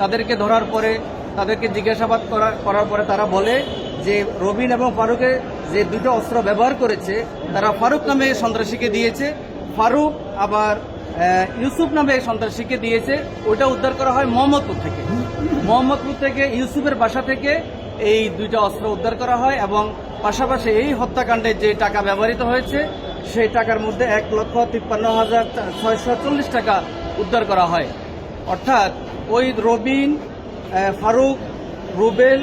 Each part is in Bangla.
তাদেরকে ধরার পরে, তাদেরকে জিজ্ঞাসাবাদ করা করার পরে তারা বলে যে রবিন এবং ফারুকে যে দুটো অস্ত্র ব্যবহার করেছে, তারা ফারুক নামে সন্ত্রাসীকে দিয়েছে, ফারুক আবার ইউসুফ নামে সন্ত্রাসীকে দিয়েছে ওটা উদ্ধার করা হয় মোহাম্মদপুর থেকে। মোহাম্মদপুর থেকে ইউসুফের বাসা থেকে এই দুইটা অস্ত্র উদ্ধার করা হয় এবং পাশাপাশি এই হত্যাকাণ্ডে যে টাকা ব্যবহৃত হয়েছে, সেই টাকার মধ্যে এক লক্ষ তিপ্পান্ন হাজার ছয়শো টাকা উদ্ধার করা হয়। অর্থাৎ ওই রবিন ফারুক, রুবেল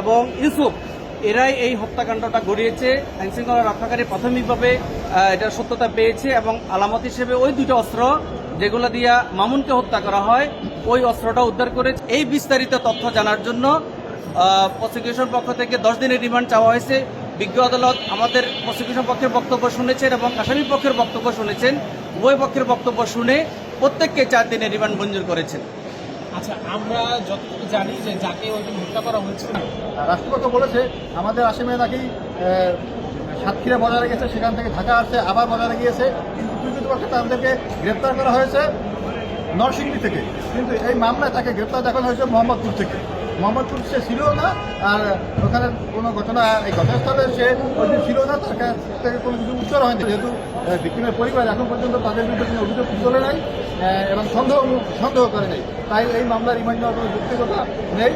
এবং ইউসুফ, এরাই এই হত্যাকাণ্ডটা গড়িয়েছে আইনশৃঙ্খলা রক্ষাকারী প্রাথমিকভাবে এটার সত্যতা পেয়েছে এবং আলামত হিসেবে ওই দুটো অস্ত্র যেগুলো দিয়া মামুনকে হত্যা করা হয়, ওই অস্ত্রটা উদ্ধার করে এই বিস্তারিত তথ্য জানার জন্য প্রসিকিউশন পক্ষ থেকে দশ দিনের রিমান্ড চাওয়া হয়েছে। বিজ্ঞ আদালত আমাদের প্রসিকিউশন পক্ষের বক্তব্য শুনেছেন এবং আসামি পক্ষের বক্তব্য শুনেছেন। উভয় পক্ষের বক্তব্য শুনে প্রত্যেককে চার দিনের রিমান্ড মঞ্জুর করেছেন। আচ্ছা আমরা যতটুকু জানি যে যাকে ওইদিন হত্যা করা হয়েছিল, রাষ্ট্রপক্ষ বলেছে, আমাদের আসামে নাকি সাতক্ষীরা বজারে গেছে, সেখান থেকে ঢাকা আসছে, আবার বজারে গিয়েছে, কিন্তু কৃতপক্ষে তাদেরকে গ্রেপ্তার করা হয়েছে নরসিংদী থেকে। কিন্তু এই মামলায় তাকে গ্রেপ্তার দেখানো হয়েছে মোহাম্মদপুর থেকে। মোহাম্মদপুর সে ছিল না, আর ওখানে কোনো ঘটনা, এই ঘটনাস্থলে সে ছিল না, তার কাছ কোনো কিছু উত্তর হয়নি। যেহেতু ভিক্টিমের পরিবার এখন পর্যন্ত তাদের বিরুদ্ধে কোনো অভিযোগ তোলে নাই এবং সন্দেহ সন্দেহ করে নাই। তাই এই মামলা রিমান্ড নেওয়ার কোনো যুক্তিকতা নেই।